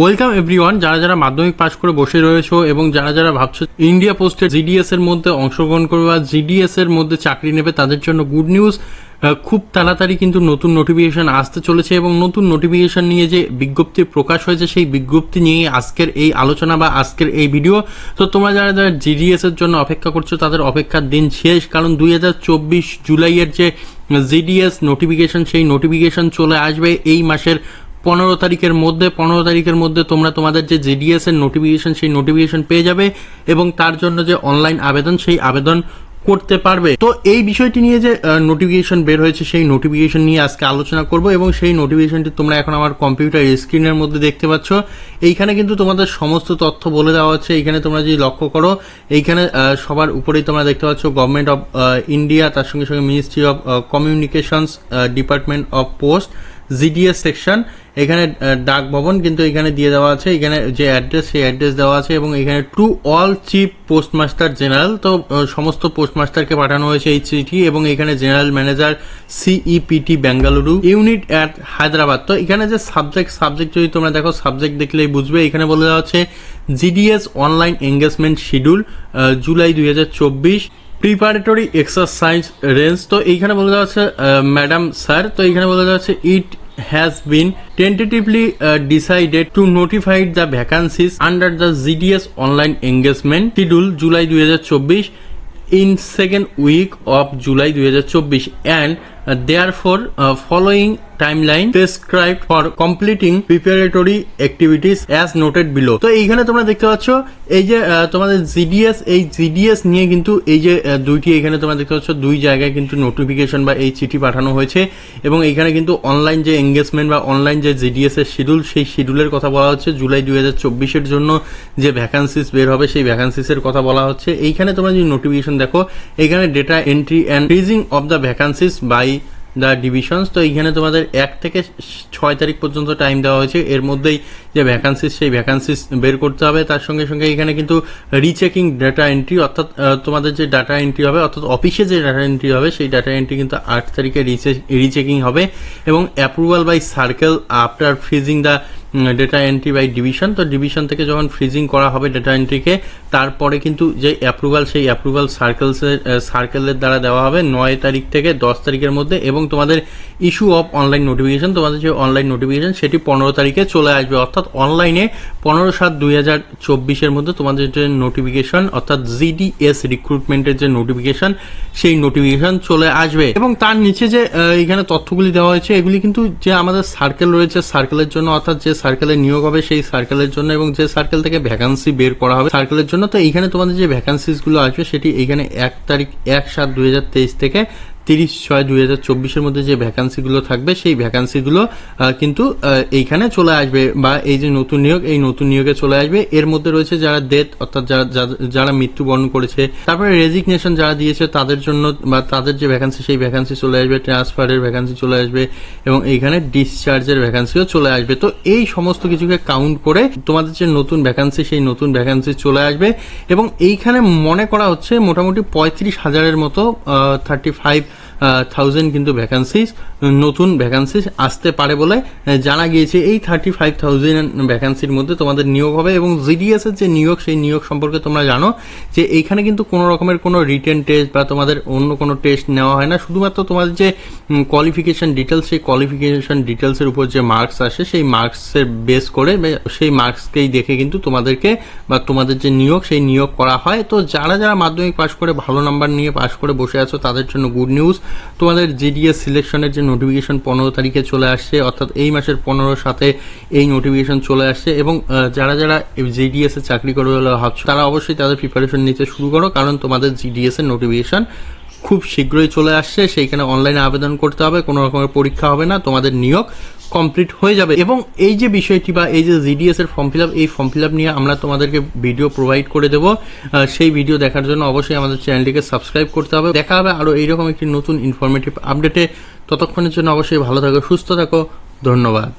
Welcome everyone যারা যারা মাধ্যমিক পাশ করে বসে রয়েছো এবং যারা যারা ভাবছ ইন্ডিয়া পোস্টের জিডিএস এর মধ্যে অংশগ্রহণ করবে বা জিডিএস এর মধ্যে চাকরি নেবে, তাদের জন্য গুড নিউজ খুব তাড়াতাড়ি কিন্তু নতুন নোটিফিকেশন আসতে চলেছে এবং নতুন নোটিফিকেশন নিয়ে যে বিজ্ঞপ্তি প্রকাশ হয়েছে, সেই বিজ্ঞপ্তি নিয়ে আজকের এই আলোচনা বা আজকের এই ভিডিও তো তোমরা যারা যারা জিডিএস এর জন্য অপেক্ষা করছ, তাদের অপেক্ষার দিন শেষ। কারণ দুই হাজার চব্বিশ জুলাইয়ের যে জিডিএস নোটিফিকেশন সেই নোটিফিকেশন চলে আসবে এই মাসের পনেরো তারিখের মধ্যে, পনেরো তারিখের মধ্যে তোমরা তোমাদের যে জিডিএস এর নোটিফিকেশন সেই নোটিফিকেশন পেয়ে যাবে এবং তার জন্য যে অনলাইন আবেদন, সেই আবেদন করতে পারবে। তো এই বিষয়টি নিয়ে যে নোটিফিকেশন বের হয়েছে, সেই নোটিফিকেশন নিয়ে আজকে আলোচনা করব এবং সেই নোটিফিকেশনটি তোমরা এখন আমার কম্পিউটার স্ক্রিনের মধ্যে দেখতে পাচ্ছ। এইখানে কিন্তু তোমাদের সমস্ত তথ্য বলে দেওয়া হচ্ছে। এইখানে তোমরা যদি লক্ষ্য করো, এইখানে সবার উপরেই তোমরা দেখতে পাচ্ছ গভর্নমেন্ট অফ ইন্ডিয়া তার সঙ্গে সঙ্গে ministry of communications department of post GDS section এখানে ডাক ভবন কিন্তু এখানে দিয়ে দেওয়া আছে। এখানে যে অ্যাড্রেস সেই অ্যাড্রেস দেওয়া আছে এবং এখানে to all chief postmaster general তো সমস্ত পোস্টমাস্টারকে পাঠানো হয়েছে এই চিঠি এবং এখানে general manager CEPT Bengaluru unit at Hyderabad তো, এখানে যে সাবজেক্ট সাবজেক্ট যদি তোমরা দেখো সাবজেক্ট দেখলেই বুঝবে। এখানে বলে দেওয়া হচ্ছে GDS online engagement schedule July দুই হাজার চব্বিশ প্রিপারেটরি এক্সারসাইজ রেঞ্জ তো, এইখানে বলে দেওয়া হচ্ছে ম্যাডাম স্যার তো, এইখানে বলে দেওয়া আছে ইট has been tentatively uh, decided to notify the vacancies under the GDS online engagement schedule July 2024 in second week of July 2024 and uh, therefore uh, following timeline prescribed for completing preparatory activities as noted below. তো এইখানে তোমরা দেখতে পাচ্ছ এই যে তোমাদের GDS এই GDS নিয়ে কিন্তু এই যে দুইটি এখানে তোমরা দেখতে পাচ্ছ দুই জায়গায় কিন্তু নোটিফিকেশন বা এই চিঠি পাঠানো হয়েছে এবং এইখানে কিন্তু অনলাইন যে এঙ্গেজমেন্ট বা অনলাইন যে জিডিএস এর শিডিউল সেই শিডিউলের কথা বলা হচ্ছে। জুলাই দুই হাজার চব্বিশের জন্য যে ভ্যাকান্সিস বের হবে সেই ভ্যাকান্সিস এর কথা বলা হচ্ছে। এইখানে তোমরা যদি নোটিফিকেশন দেখো এখানে data entry and freezing of the vacancies by the divisions. তো এইখানে তোমাদের এক থেকে ছয় তারিখ পর্যন্ত টাইম দেওয়া হয়েছে। এর মধ্যেই যে ভ্যাকান্সিস সেই ভ্যাকান্সিস বের করতে হবে। তার সঙ্গে সঙ্গে এখানে কিন্তু রিচেকিং ডাটা এন্ট্রি অর্থাৎ তোমাদের যে ডাটা এন্ট্রি হবে, অর্থাৎ অফিসে যে ডাটা এন্ট্রি হবে, সেই ডাটা এন্ট্রি কিন্তু আট তারিখে রিচেকিং হবে এবং approval by circle after freezing the data entry by division তো ডিভিশন থেকে যখন ফ্রিজিং করা হবে ডেটা এন্ট্রিকে তারপরে কিন্তু যে অ্যাপ্রুভাল সেই অ্যাপ্রুভাল সার্কেলসের সার্কেলের দ্বারা দেওয়া হবে নয় তারিখ থেকে দশ তারিখের মধ্যে এবং তোমাদের ইস্যু অফ অনলাইন নোটিফিকেশন তোমাদের যে অনলাইন নোটিফিকেশন সেটি পনেরো তারিখে চলে আসবে। অর্থাৎ অনলাইনে পনেরো সাত দুই হাজার চব্বিশের মধ্যে তোমাদের যে নোটিফিকেশন অর্থাৎ জিডিএস রিক্রুটমেন্টের যে নোটিফিকেশন সেই নোটিফিকেশন চলে আসবে। এবং তার নিচে যে এখানে তথ্যগুলি দেওয়া হয়েছে, এগুলি কিন্তু যে আমাদের সার্কেল রয়েছে সার্কেলের জন্য অর্থাৎ যে সার্কেলে নিয়োগ হবে সেই সার্কেলের জন্য এবং যে সার্কেল থেকে ভ্যাকান্সি বের করা হবে সার্কেলের জন্য, তো এইখানে তোমাদের যে ভ্যাকান্সিসগুলো আসবে সেটি এইখানে এক তারিখ, এক সাত দুই থেকে তিরিশ ছয় দুই হাজার চব্বিশের মধ্যে যে ভ্যাকান্সিগুলো থাকবে, সেই ভ্যাকান্সিগুলো কিন্তু এইখানে চলে আসবে বা এই যে নতুন নিয়োগ, এই নতুন নিয়োগে চলে আসবে। এর মধ্যে রয়েছে যারা ডেথ অর্থাৎ যারা যারা- মৃত্যুবরণ করেছে, তারপরে রেজিগনেশন যারা দিয়েছে তাদের জন্য বা তাদের যে ভ্যাকান্সি সেই ভ্যাকান্সি চলে আসবে ট্রান্সফারের ভ্যাকান্সি চলে আসবে এবং এইখানে ডিসচার্জের ভ্যাকান্সিও চলে আসবে। তো এই সমস্ত কিছুকে কাউন্ট করে তোমাদের যে নতুন ভ্যাকান্সি সেই নতুন ভ্যাকান্সি চলে আসবে এবং এইখানে মনে করা হচ্ছে মোটামুটি পঁয়ত্রিশ হাজারের মতো থার্টি ফাইভ থাউজেন্ড কিন্তু ভ্যাকান্সিস নতুন ভ্যাকান্সিস আসতে পারে বলে জানা গিয়েছে। এই থার্টি ফাইভ থাউজেন্ড ভ্যাকান্সির মধ্যে তোমাদের নিয়োগ হবে এবং জিডিএসের যে নিয়োগ, সেই নিয়োগ সম্পর্কে তোমরা জানো যে এইখানে কিন্তু কোনো রকমের কোনো রিটেন টেস্ট বা তোমাদের অন্য কোনো টেস্ট নেওয়া হয় না। শুধুমাত্র তোমাদের যে কোয়ালিফিকেশন ডিটেলস সেই কোয়ালিফিকেশন ডিটেলসের উপর যে মার্কস আসে, সেই মার্কসের বেস করে সেই মার্কসকেই দেখে কিন্তু তোমাদেরকে, বা তোমাদের যে নিয়োগ, সেই নিয়োগ করা হয়। তো যারা যারা মাধ্যমিক পাশ করে, ভালো নাম্বার নিয়ে পাশ করে বসে আছো, তাদের জন্য গুড নিউজ তোমাদের জিডিএস সিলেকশনের যে নোটিফিকেশন পনেরো তারিখে চলে আসছে, অর্থাৎ এই মাসের পনেরো সাথে এই নোটিফিকেশন চলে আসছে এবং যারা যারা জিডিএস চাকরি করবে ভাবছ, তারা অবশ্যই তাদের প্রিপারেশন নিতে শুরু করো, কারণ তোমাদের জিডিএস এর নোটিফিকেশন খুব শীঘ্রই চলে আসছে, সেইখানে অনলাইনে আবেদন করতে হবে, কোনো রকমের পরীক্ষা হবে না, তোমাদের নিয়োগ কমপ্লিট হয়ে যাবে। এবং এই যে বিষয়টি বা এই যে জিডিএস এর ফর্ম ফিল আপ এই ফর্ম ফিল আপ নিয়ে আমরা তোমাদেরকে ভিডিও প্রোভাইড করে দেব। সেই ভিডিও দেখার জন্য অবশ্যই আমাদের চ্যানেলটিকে সাবস্ক্রাইব করতে হবে। দেখা হবে আরও এইরকম একটি নতুন ইনফরমেটিভ আপডেটে ততক্ষণের জন্য অবশ্যই ভালো থাকো, সুস্থ থাকো, ধন্যবাদ।